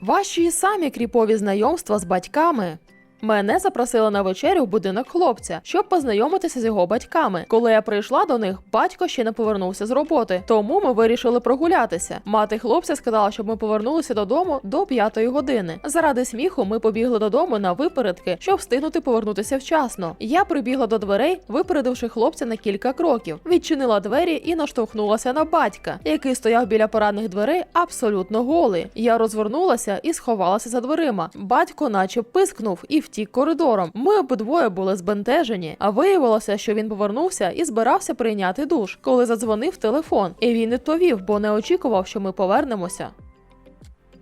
Ваші самі кріпові знайомства з батьками. Мене запросили на вечерю в будинок хлопця, щоб познайомитися з його батьками. Коли я прийшла до них, батько ще не повернувся з роботи, тому ми вирішили прогулятися. Мати хлопця сказала, щоб ми повернулися додому до п'ятої години. Заради сміху ми побігли додому на випередки, щоб встигнути повернутися вчасно. Я прибігла до дверей, випередивши хлопця на кілька кроків, відчинила двері і наштовхнулася на батька, який стояв біля парадних дверей абсолютно голий. Я розвернулася і сховалася за дверима. Батько, наче пискнув і втік коридором. Ми обидвоє були збентежені, а виявилося, що він повернувся і збирався прийняти душ, коли задзвонив телефон. І він відповів, бо не очікував, що ми повернемося.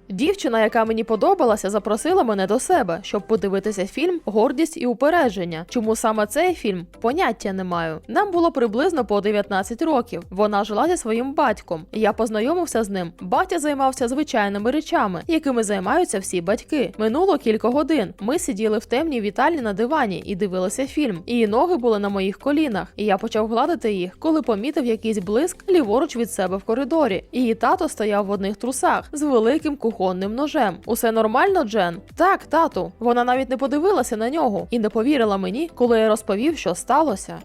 Дівчина, яка мені подобалася, запросила мене до себе, щоб подивитися фільм Гордість і упередження. Чому саме цей фільм? Поняття не маю. Нам було приблизно по 19 років. Вона жила зі своїм батьком. Я познайомився з ним. Батя займався звичайними речами, якими займаються всі батьки. Минуло кілька годин. Ми сиділи в темній вітальні на дивані і дивилися фільм. Її ноги були на моїх колінах, і я почав гладити їх, коли помітив якийсь блиск ліворуч від себе в коридорі. Її тато стояв в одних трусах з великим кухонним ножем. Усе нормально, Джен? Так, тату. Вона навіть не подивилася на нього і не повірила мені, коли я розповів, що сталося.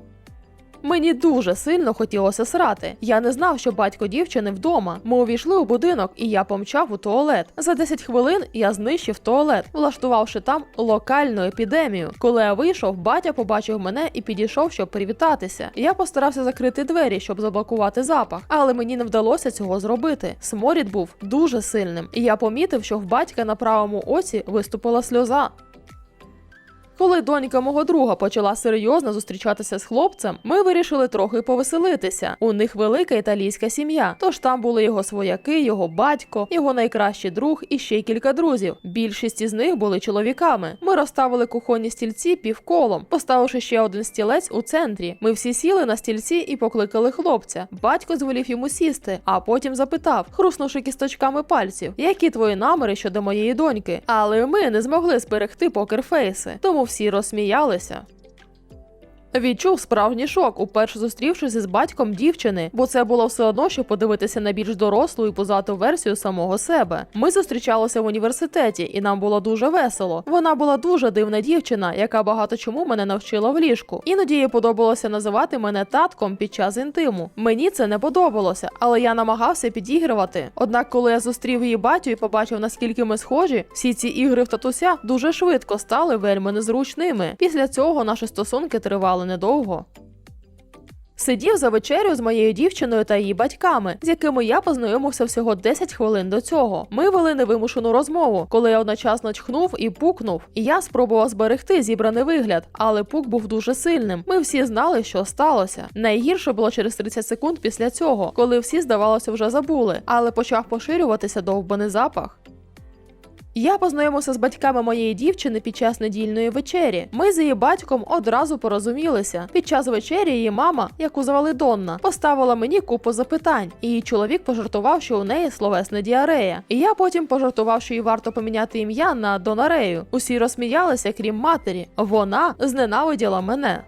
Мені дуже сильно хотілося срати. Я не знав, що батько дівчини вдома. Ми увійшли у будинок, і я помчав у туалет. За 10 хвилин я знищив туалет, влаштувавши там локальну епідемію. Коли я вийшов, батя побачив мене і підійшов, щоб привітатися. Я постарався закрити двері, щоб заблокувати запах, але мені не вдалося цього зробити. Сморід був дуже сильним, і я помітив, що в батька на правому оці виступила сльоза. Коли донька мого друга почала серйозно зустрічатися з хлопцем, ми вирішили трохи повеселитися. У них велика італійська сім'я, тож там були його свояки, його батько, його найкращий друг і ще кілька друзів. Більшість із них були чоловіками. Ми розставили кухонні стільці півколом, поставивши ще один стілець у центрі. Ми всі сіли на стільці і покликали хлопця. Батько звелів йому сісти, а потім запитав, хруснувши кісточками пальців, які твої наміри щодо моєї доньки. Але ми не змогли зберегти покерфейси, тому всі розсміялися. Відчув справжній шок, уперше зустрівшись із батьком дівчини, бо це було все одно, що подивитися на більш дорослу і позату версію самого себе. Ми зустрічалися в університеті, і нам було дуже весело. Вона була дуже дивна дівчина, яка багато чому мене навчила в ліжку. Іноді їй подобалося називати мене татком під час інтиму. Мені це не подобалося, але я намагався підігрувати. Однак, коли я зустрів її батю і побачив, наскільки ми схожі, всі ці ігри в татуся дуже швидко стали вельми незручними. Після цього наші стосунки тривали недовго. Сидів за вечерю з моєю дівчиною та її батьками, з якими я познайомився всього 10 хвилин до цього. Ми вели невимушену розмову, коли я одночасно чхнув і пукнув. І я спробував зберегти зібраний вигляд, але пук був дуже сильним. Ми всі знали, що сталося. Найгірше було через 30 секунд після цього, коли всі, здавалося, вже забули, але почав поширюватися довбаний запах. Я познайомився з батьками моєї дівчини під час недільної вечері. Ми з її батьком одразу порозумілися. Під час вечері її мама, яку звали Донна, поставила мені купу запитань. Її чоловік пожартував, що у неї словесна діарея. І я потім пожартував, що їй варто поміняти ім'я на Донарею. Усі розсміялися, крім матері. Вона зненавиділа мене.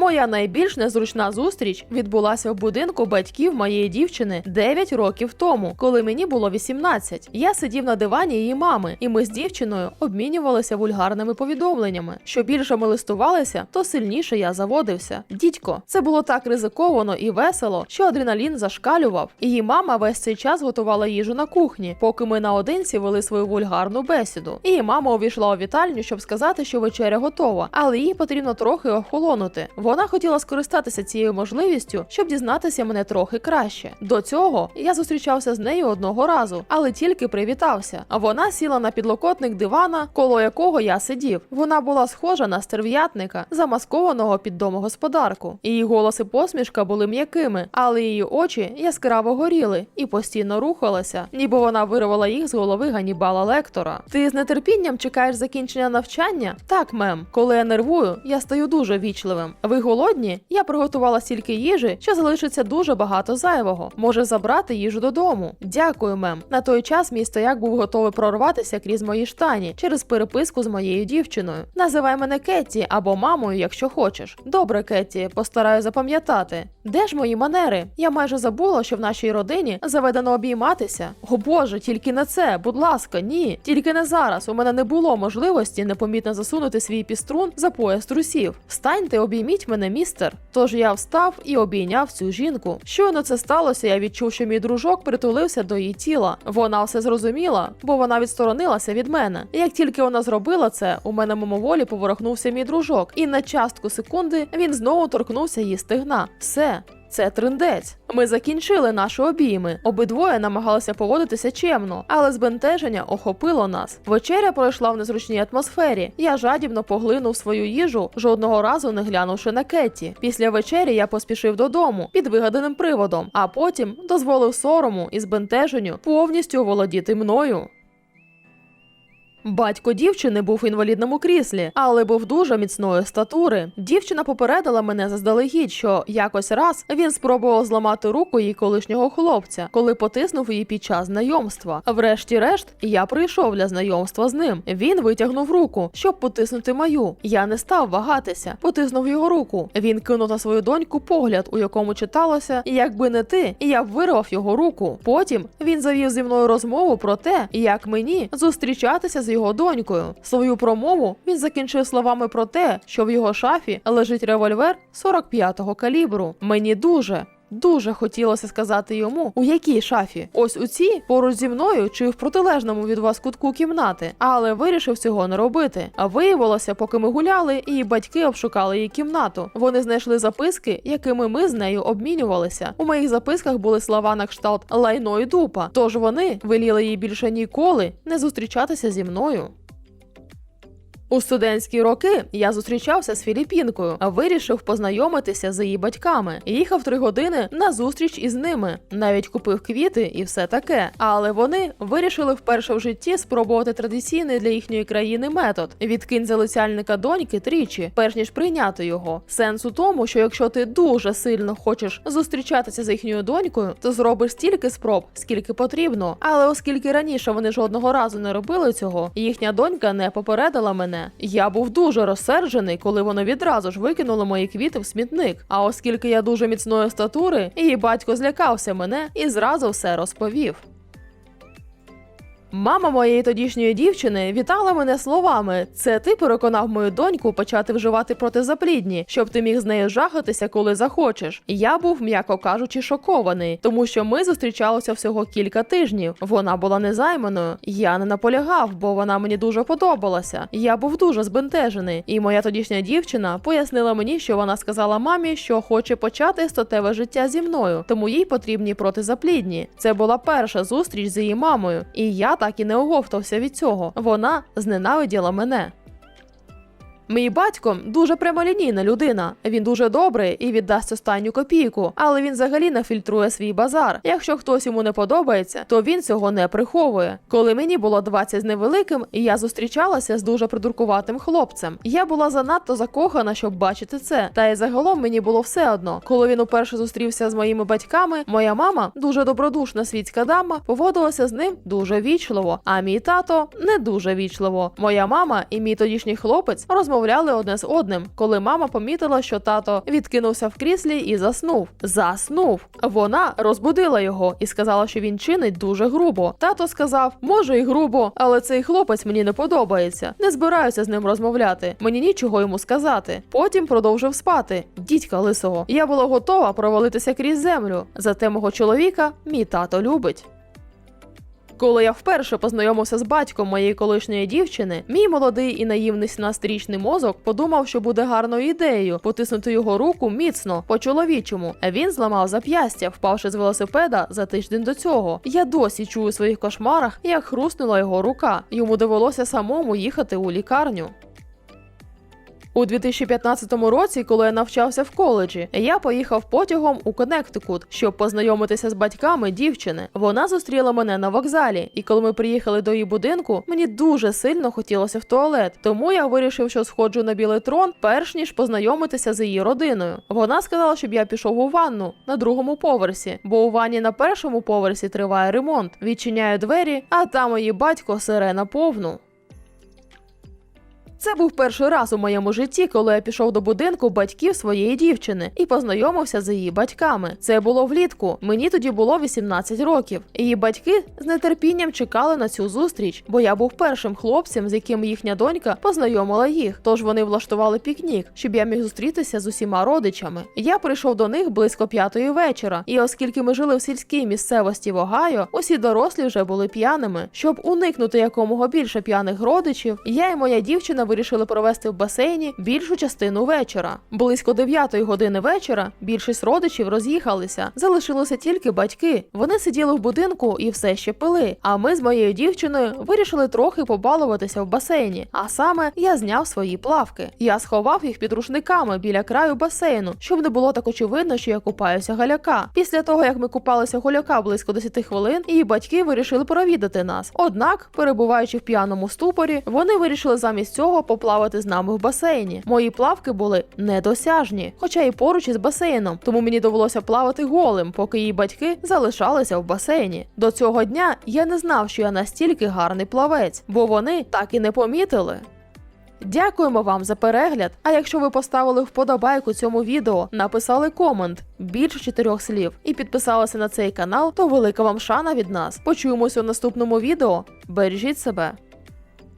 Моя найбільш незручна зустріч відбулася в будинку батьків моєї дівчини 9 років тому, коли мені було 18. Я сидів на дивані її мами, і ми з дівчиною обмінювалися вульгарними повідомленнями. Що більше ми листувалися, то сильніше я заводився. Дідько, це було так ризиковано і весело, що адреналін зашкалював. Її мама весь цей час готувала їжу на кухні, поки ми наодинці вели свою вульгарну бесіду. Її мама увійшла у вітальню, щоб сказати, що вечеря готова, але їй потрібно трохи охолонути. Вона хотіла скористатися цією можливістю, щоб дізнатися мене трохи краще. До цього я зустрічався з нею одного разу, але тільки привітався. Вона сіла на підлокотник дивана, коло якого я сидів. Вона була схожа на стерв'ятника, замаскованого під домогосподарку. Її голос і посмішка були м'якими, але її очі яскраво горіли і постійно рухалися, ніби вона вирвала їх з голови Ганібала Лектора. Ти з нетерпінням чекаєш закінчення навчання? Так, мем. Коли я нервую, я стаю дуже вічливим. Ви голодні? Я приготувала стільки їжі, що залишиться дуже багато зайвого. Може забрати їжу додому. Дякую, мем. На той час мій стояк був готовий прорватися крізь мої штані через переписку з моєю дівчиною. Називай мене Кетті або мамою, якщо хочеш. Добре, Кетті, постараю запам'ятати. Де ж мої манери? Я майже забула, що в нашій родині заведено обійматися. О Боже, тільки не це, будь ласка, ні. Тільки не зараз. У мене не було можливості непомітно засунути свій піструн за пояс трусів. Встаньте, обійміть мене, містер. Тож я встав і обійняв цю жінку. Щойно це сталося, я відчув, що мій дружок притулився до її тіла. Вона все зрозуміла, бо вона відсторонилася від мене. Як тільки вона зробила це, у мене мимоволі поворухнувся мій дружок, і на частку секунди він знову торкнувся її стигна. Все. Це триндець. Ми закінчили наші обійми. Обидвоє намагалися поводитися чемно, але збентеження охопило нас. Вечеря пройшла в незручній атмосфері. Я жадібно поглинув свою їжу, жодного разу не глянувши на Кетті. Після вечері я поспішив додому під вигаданим приводом, а потім дозволив сорому і збентеженню повністю оволодіти мною. Батько дівчини був в інвалідному кріслі, але був дуже міцної статури. Дівчина попередила мене заздалегідь, що якось раз він спробував зламати руку її колишнього хлопця, коли потиснув її під час знайомства. Врешті-решт, я прийшов для знайомства з ним. Він витягнув руку, щоб потиснути мою. Я не став вагатися, потиснув його руку. Він кинув на свою доньку погляд, у якому читалося Якби не ти, я б вирвав його руку. Потім він завів зі мною розмову про те, як мені зустрічатися з його донькою. Свою промову він закінчив словами про те, що в його шафі лежить револьвер 45-го калібру. Мені дуже. Дуже хотілося сказати йому, у якій шафі, ось у цій поруч зі мною чи в протилежному від вас кутку кімнати, але вирішив цього не робити. А виявилося, поки ми гуляли, її батьки обшукали її кімнату. Вони знайшли записки, якими ми з нею обмінювалися. У моїх записках були слова на кшталт лайно і дупа. Тож вони веліли їй більше ніколи не зустрічатися зі мною. У студентські роки я зустрічався з Філіппінкою, а вирішив познайомитися з її батьками. Їхав три години на зустріч із ними, навіть купив квіти і все таке. Але вони вирішили вперше в житті спробувати традиційний для їхньої країни метод відкинь залицяльника доньки тричі, перш ніж прийняти його. Сенс у тому, що якщо ти дуже сильно хочеш зустрічатися з їхньою донькою, то зробиш стільки спроб, скільки потрібно. Але оскільки раніше вони жодного разу не робили цього, їхня донька не попередила мене. Я був дуже розсерджений, коли вони відразу ж викинули мої квіти в смітник. А оскільки я дуже міцної статури, її батько злякався мене і зразу все розповів. Мама моєї тодішньої дівчини вітала мене словами: це ти переконав мою доньку почати вживати протизаплідні, щоб ти міг з нею жахатися, коли захочеш. Я був, м'яко кажучи, шокований, тому що ми зустрічалися всього кілька тижнів. Вона була незайманою. Я не наполягав, бо вона мені дуже подобалася. Я був дуже збентежений, і моя тодішня дівчина пояснила мені, що вона сказала мамі, що хоче почати статеве життя зі мною, тому їй потрібні протизаплідні. Це була перша зустріч з її мамою, і я так і не оговтався від цього. Вона зненавиділа мене. Мій батько дуже прямолінійна людина. Він дуже добрий і віддасть останню копійку, але він взагалі не фільтрує свій базар. Якщо хтось йому не подобається, то він цього не приховує. Коли мені було 20 з невеликим, я зустрічалася з дуже придуркуватим хлопцем. Я була занадто закохана, щоб бачити це. Та й загалом мені було все одно. Коли він уперше зустрівся з моїми батьками, моя мама, дуже добродушна світська дама, поводилася з ним дуже вічливо. А мій тато не дуже вічливо. Моя мама і мій тодішній хлопець розмовляли одне з одним, коли мама помітила, що тато відкинувся в кріслі і заснув. Заснув. Вона розбудила його і сказала, що він чинить дуже грубо. Тато сказав: може, і грубо, але цей хлопець мені не подобається. Не збираюся з ним розмовляти. Мені нічого йому сказати. Потім продовжив спати. Дідька лисого. Я була готова провалитися крізь землю. Зате мого чоловіка мій тато любить. Коли я вперше познайомився з батьком моєї колишньої дівчини, мій молодий і наївний 17-річний мозок подумав, що буде гарною ідеєю потиснути його руку міцно по чоловічому. А він зламав зап'ястя, впавши з велосипеда за тиждень до цього. Я досі чую у своїх кошмарах, як хрустнула його рука. Йому довелося самому їхати у лікарню. У 2015 році, коли я навчався в коледжі, я поїхав потягом у Коннектикут, щоб познайомитися з батьками дівчини. Вона зустріла мене на вокзалі, і коли ми приїхали до її будинку, мені дуже сильно хотілося в туалет. Тому я вирішив, що сходжу на білий трон, перш ніж познайомитися з її родиною. Вона сказала, щоб я пішов у ванну на другому поверсі, бо у ванні на першому поверсі триває ремонт. Відчиняю двері, а там її батько сирена повну. Це був перший раз у моєму житті, коли я пішов до будинку батьків своєї дівчини і познайомився з її батьками. Це було влітку. Мені тоді було 18 років. Її батьки з нетерпінням чекали на цю зустріч, бо я був першим хлопцем, з яким їхня донька познайомила їх. Тож вони влаштували пікнік, щоб я міг зустрітися з усіма родичами. Я прийшов до них близько п'ятої вечора, і оскільки ми жили в сільській місцевості в Огайо, усі дорослі вже були п'яними. Щоб уникнути якомога більше п'яних родичів, я і моя дівчина вирішили провести в басейні більшу частину вечора. Близько 9 години вечора більшість родичів роз'їхалися. Залишилися тільки батьки. Вони сиділи в будинку і все ще пили. А ми з моєю дівчиною вирішили трохи побалуватися в басейні. А саме я зняв свої плавки. Я сховав їх під рушниками біля краю басейну, щоб не було так очевидно, що я купаюся галяка. Після того, як ми купалися голяка близько 10 хвилин, її батьки вирішили провідати нас. Однак, перебуваючи в п'яному ступорі, вони вирішили замість цього поплавати з нами в басейні. Мої плавки були недосяжні, хоча і поруч із басейном, тому мені довелося плавати голим, поки її батьки залишалися в басейні. До цього дня я не знав, що я настільки гарний плавець, бо вони так і не помітили. Дякуємо вам за перегляд. А якщо ви поставили вподобайку цьому відео, написали комент більше чотирьох слів і підписалися на цей канал, то велика вам шана від нас. Почуємося у наступному відео. Бережіть себе.